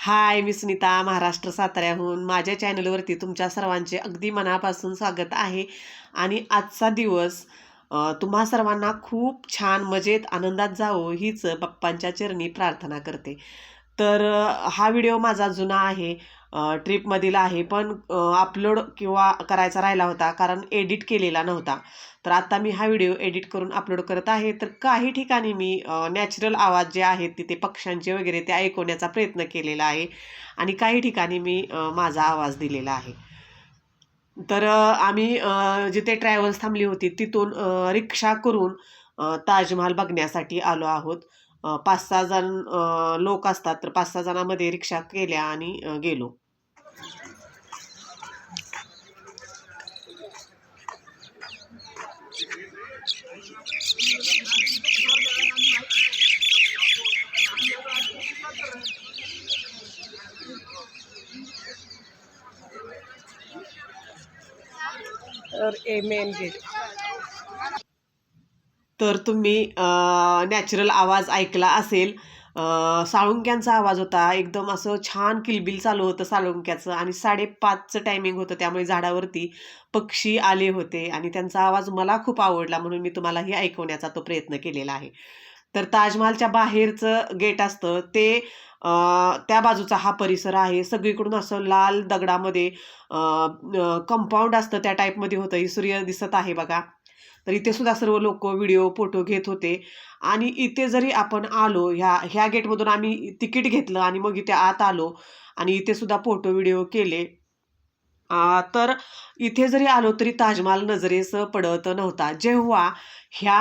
हाय मी सुनीता महाराष्ट्र साताऱ्याहून. माझ्या चॅनलवरती तुमच्या सर्वांचे अगदी मनापासून स्वागत आहे. आणि आजचा दिवस तुम्हा सर्वांना खूप छान मजेत आनंदात जावो हीच बाप्पांच्या चरणी प्रार्थना करते. तर हा व्हिडिओ माझा जुना आहे. ट्रिपमधील आहे. पण अपलोड किंवा करायचा राहिला होता कारण एडिट केलेला नव्हता. तर आत्ता मी हा व्हिडिओ एडिट करून अपलोड करत आहे. तर काही ठिकाणी मी नॅचरल आवाज जे आहेत तिथे पक्ष्यांचे वगैरे ते ऐकवण्याचा प्रयत्न केलेला आहे. आणि काही ठिकाणी मी माझा आवाज दिलेला आहे. तर आम्ही जिथे ट्रॅव्हल्स थांबली होती तिथून रिक्षा करून ताजमहाल बघण्यासाठी आलो आहोत. पाच सहा जण लोक असतात तर पाच सहा जणांमध्ये रिक्षा केल्या आणि गेलो. तर ए मेन गेट तर तुम्ही नॅचरल आवाज ऐकला असेल. साळुंक्यांचा आवाज होता. एकदम असं छान किलबिल चालू होतं साळुंक्याचं आणि साडेपाचचं टायमिंग होतं त्यामुळे झाडावरती पक्षी आले होते आणि त्यांचा आवाज मला खूप आवडला म्हणून मी तुम्हालाही ऐकवण्याचा तो प्रयत्न केलेला आहे. तर ताजमहालच्या बाहेरचं गेट असतं. ते त्या बाजूचा हा परिसर आहे. सगळीकडून असं लाल दगडामध्ये कंपाऊंड असतं त्या टाईपमध्ये होतं. ही सूर्य दिसत आहे बघा. तर इथे सुद्धा सर्व लोक व्हिडिओ फोटो घेत होते. आणि इथे जरी आपण आलो ह्या ह्या गेटमधून आम्ही तिकीट घेतलं आणि मग इथे आत आलो आणि इथे सुद्धा फोटो व्हिडिओ केले. आ, तर इथे जरी आलो तरी ताजमहाल नजरेस पडत नव्हता. जेव्हा ह्या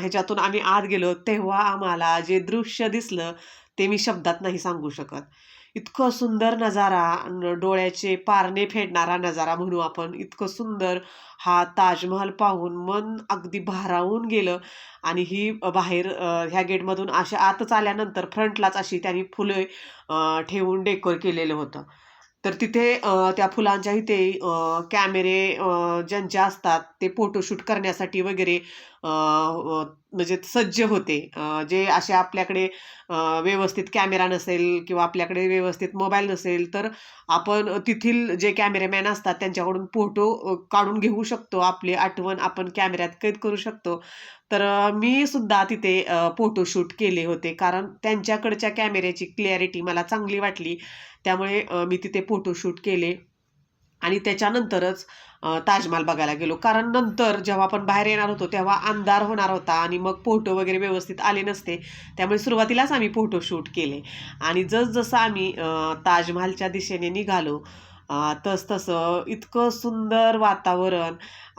ह्याच्यातून आम्ही आत गेलो तेव्हा आम्हाला जे दृश्य दिसलं ते मी शब्दात नाही सांगू शकत. इतकं सुंदर नजारा डोळ्याचे पारणे फेडणारा नजारा म्हणू आपण. इतकं सुंदर हा ताजमहल पाहून मन अगदी भारावून गेलं. आणि ही बाहेर ह्या गेटमधून अशा आतच आल्यानंतर फ्रंटलाच अशी त्यांनी फुले ठेवून डेकोर केलेलं होतं. तर तिथे त्या फुलांच्या इथे कॅमेरे ज्यांचे असतात ते फोटोशूट करण्यासाठी वगैरे म्हणजे सज्ज होते. जे असे आपल्याकडे व्यवस्थित कॅमेरा नसेल किंवा आपल्याकडे व्यवस्थित मोबाईल नसेल तर आपण तिथील जे कॅमेरामॅन असतात त्यांच्याकडून फोटो काढून घेऊ शकतो. आपली आठवण आपण कॅमेऱ्यात कैद करू शकतो. तर मी सुद्धा तिथे फोटोशूट केले होते. कारण त्यांच्याकडच्या कॅमेऱ्याची क्लॅरिटी मला चांगली वाटली. त्यामुळे मी तिथे फोटोशूट केले. आणि त्याच्यानंतरच ताजमहाल बघायला गेलो. कारण नंतर जेव्हा आपण बाहेर येणार होतो तेव्हा अंधार होणार होता आणि मग फोटो वगैरे व्यवस्थित आले नसते. त्यामुळे सुरुवातीलाच आम्ही फोटो शूट केले. आणि जसजसं आम्ही ताजमहालच्या दिशेने निघालो तस तसतसं इतकं सुंदर वातावरण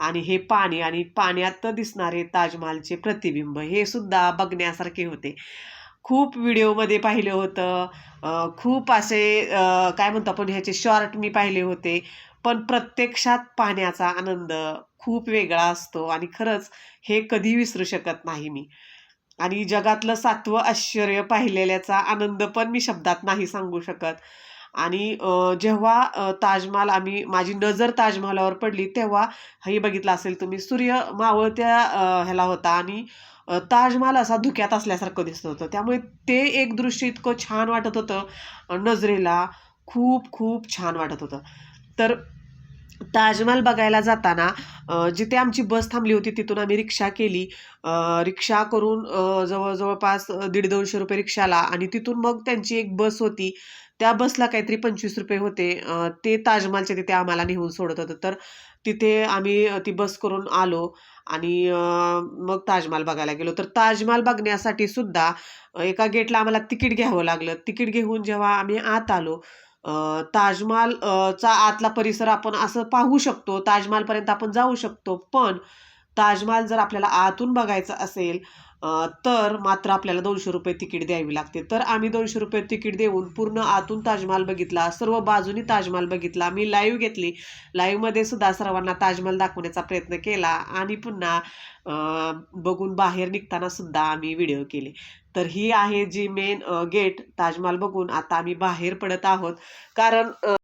आणि हे पाणी आणि पाण्यात दिसणारे ताजमहालचे प्रतिबिंब हे सुद्धा बघण्यासारखे होते. खूप व्हिडिओमध्ये पाहिलं होतं. खूप असे काय म्हणतो आपण ह्याचे शॉर्ट मी पाहिले होते. पण प्रत्यक्षात पाहण्याचा आनंद खूप वेगळा असतो आणि खरंच हे कधी विसरू शकत नाही मी. आणि जगातलं सातवं आश्चर्य पाहिलेल्याचा आनंद पण मी शब्दात नाही सांगू शकत. आणि जेव्हा ताजमहाल आम्ही माझी नजर ताजमहालावर पडली तेव्हा हे बघितलं असेल तुम्ही सूर्य मावळत्या ह्याला होता आणि ताजमहाल असा धुक्यात असल्यासारखं दिसत होतं. त्यामुळे ते एक दृश्य इतकं छान वाटत होतं. नजरेला खूप खूप छान वाटत होतं. तर ताजमहाल बघायला जाताना जिथे आमची बस थांबली होती तिथून आम्ही रिक्षा केली. रिक्षा करून जवळ जवळपास दीड दोनशे रुपये रिक्षाला आणि तिथून मग त्यांची एक बस होती. त्या बसला काहीतरी पंचवीस रुपये होते. ते ताजमहालच्या तिथे आम्हाला नेऊन सोडत होतं. तर तिथे आम्ही ती बस करून आलो आणि मग ताजमहाल बघायला गेलो. तर ताजमहाल बघण्यासाठी सुद्धा एका गेटला आम्हाला तिकीट घ्यावं लागलं. तिकीट घेऊन जेव्हा आम्ही आत आलो ताजमहाल चा आतला परिसर आपण असं पाहू शकतो. ताजमहालपर्यंत आपण जाऊ शकतो. पण ताजमहाल जर आपल्याला आतून बघायचं असेल तर मात्र आपल्याला दोनशे रुपये तिकीट द्यावी लागते. तर आम्ही दोनशे रुपये तिकीट देऊन पूर्ण आतून ताजमहाल बघितला सर्व बाजूनी ताजमहाल बघितला. मी लाईव्ह घेतली. लाईव्हमध्ये सुद्धा सर्वांना ताजमहाल दाखवण्याचा प्रयत्न केला आणि पुन्हा बघून बाहेर निघताना सुद्धा आम्ही व्हिडिओ केले. तर ही आहे जी मेन गेट ताजमहाल बघून आता आम्ही बाहेर पडत आहोत. कारण